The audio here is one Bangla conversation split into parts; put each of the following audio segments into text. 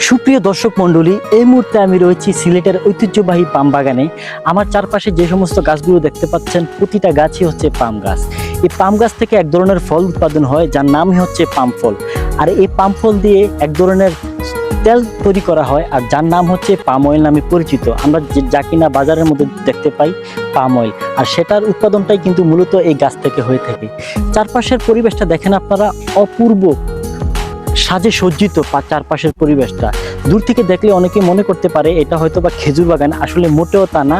সুপ্রিয় দর্শক মণ্ডলী, এই মুহূর্তে আমি রয়েছি সিলেটের ঐতিহ্যবাহী পাম বাগানে। আমার চারপাশে যে সমস্ত গাছগুলো দেখতে পাচ্ছেন, প্রতিটা গাছই হচ্ছে পাম গাছ। এই পাম গাছ থেকে এক ধরনের ফল উৎপাদন হয়, যার নামই হচ্ছে পাম ফল। আর এই পাম ফল দিয়ে এক ধরনের তেল তৈরি করা হয়, আর যার নাম হচ্ছে পাম অয়েল নামে পরিচিত। আমরা যে- যা কিনা বাজারের মধ্যে দেখতে পাই পাম অয়েল। আর সেটার উৎপাদনটাই কিন্তু মূলত এই গাছ থেকে হয়ে থাকে। চারপাশের পরিবেশটা দেখেন আপনারা, অপূর্ব সাজে সজ্জিত চারপাশের পরিবেশটা। দূর থেকে দেখলে অনেকে মনে করতে পারে এটা হয়তো বা খেজুর বাগান, আসলে মোটেও তা না।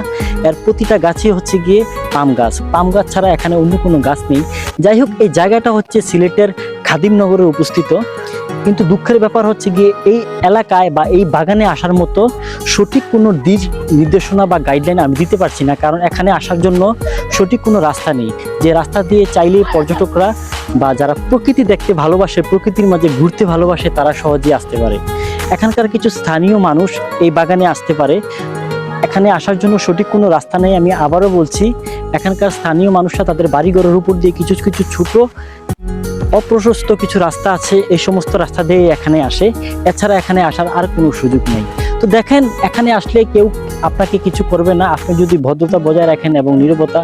এর প্রতিটা গাছই হচ্ছে গিয়ে পাম গাছ। পাম গাছ ছাড়া এখানে অন্য কোনো গাছ নেই। যাই হোক, এই জায়গাটা হচ্ছে সিলেটের খাদিমনগরে উপস্থিত কিন্তু দুঃখের ব্যাপার হচ্ছে গিয়ে এই এলাকায় বা এই বাগানে আসার মতো সঠিক কোনো দিক নির্দেশনা বা গাইডলাইন আমি দিতে পারছি না। কারণ এখানে আসার জন্য সঠিক কোনো রাস্তা নেই। যে রাস্তা দিয়ে চাইলেই পর্যটকরা বা যারা প্রকৃতি দেখতে ভালোবাসে, প্রকৃতির মাঝে ঘুরতে ভালোবাসে, তারা সহজেই আসতে পারে। এখানকার কিছু স্থানীয় মানুষ এই বাগানে আসতে পারে। এখানে আসার জন্য সঠিক কোনো রাস্তা নেই, আমি আবারও বলছি, এখানকার স্থানীয় মানুষরা তাদের বাড়িঘরের উপর দিয়ে কিছু কিছু ছোট, অপ্রশস্ত কিছু রাস্তা আছে, এই সমস্ত রাস্তা দিয়ে এখানে আসে। এছাড়া এখানে আসার আর কোনো সুযোগ নেই। তো দেখেন, এখানে আসলে কেউ আপনাকে কিছু করবে না। আপনি যদি ভদ্রতা বজায় রাখেন এবং নীরবতা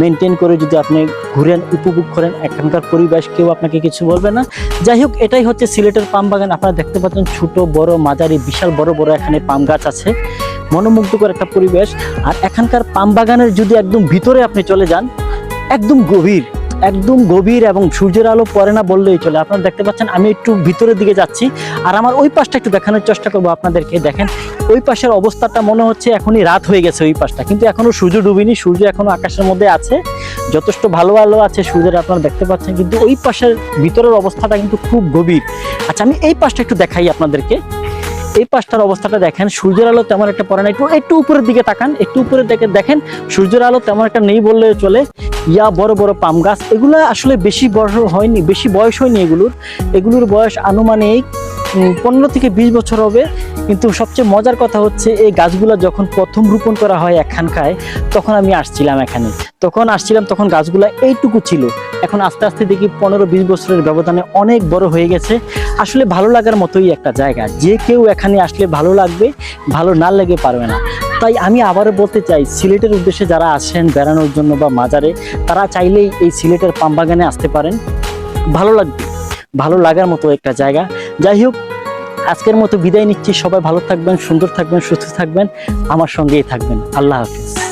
মেনটেন করে যদি আপনি ঘুরেন, উপভোগ করেন, এখানকার পরিবেশ কেউ আপনাকে কিছু বলবে না। যাই হোক, এটাই হচ্ছে সিলেটের পাম বাগান। আপনারা দেখতে পাচ্ছেন ছোট, বড়, মাঝারি, বিশাল, বড় বড় এখানে পাম গাছ আছে। মনোমুগ্ধকর একটা পরিবেশ। আর এখানকার পাম বাগানের যদি একদম ভিতরে আপনি চলে যান, একদম গভীর। একদম গভীর এবং সূর্যের আলো পড়ে না বললেই চলে। আপনারা দেখতে পাচ্ছেন, আমি একটু ভিতরের দিকে যাচ্ছি। আর আমার ওই পাশটা একটু দেখানোর চেষ্টা করব আপনাদেরকে। দেখেন, ওই পাশের অবস্থাটা মনে হচ্ছে এখনই রাত হয়ে গেছে ওই পাশটা। কিন্তু এখনও সূর্য ডুবিনি, সূর্য এখনও আকাশের মধ্যে আছে। যথেষ্ট ভালো ভালো আছে সূর্যের, আপনারা দেখতে পাচ্ছেন। কিন্তু ওই পাশের ভিতরের অবস্থাটা কিন্তু খুব গভীর। আচ্ছা আমি এই পাশটা একটু দেখাই আপনাদেরকে। এই পাশটার অবস্থাটা দেখেন, সূর্যের আলো তেমন একটা পড়ে না একটু একটু উপরের দিকে তাকান, একটু উপরের দিকে দেখেন, সূর্যের আলো তেমন একটা নেই বললে চলে। ইয়া বড় বড় পাম গাছ, এগুলো আসলে বেশি বড় হয়নি, বেশি বয়স হয়নি এগুলোর। এগুলোর বয়স আনুমানিক পনেরো থেকে বিশ বছর হবে। কিন্তু সবচেয়ে মজার কথা হচ্ছে, এই গাছগুলো যখন প্রথম রোপণ করা হয় এখানকায় তখন আমি আসছিলাম এখানে। তখন আসছিলাম, তখন গাছগুলো এইটুকু ছিল। এখন আস্তে আস্তে দেখি পনেরো বিশ বছরের ব্যবধানে অনেক বড় হয়ে গেছে। আসলে ভালো লাগার মতোই একটা জায়গা। যে কেউ এখানে আসলে ভালো লাগবে, ভালো না লেগে পারবে না। তাই আমি আবারও বলতে চাই, সিলেটের উদ্দেশ্যে যারা আসেন বেড়ানোর জন্য বা মাজারে, তারা চাইলেই এই সিলেটের পামবাগানে আসতে পারেন। ভালো লাগবে। ভালো লাগার মতো একটা জায়গা। যাই হোক আজকের মতো বিদায় নিচ্ছি। সবাই ভালো থাকবেন, সুন্দর থাকবেন, সুস্থ থাকবেন। আমার সঙ্গেই থাকবেন। আল্লাহ হাফিজ।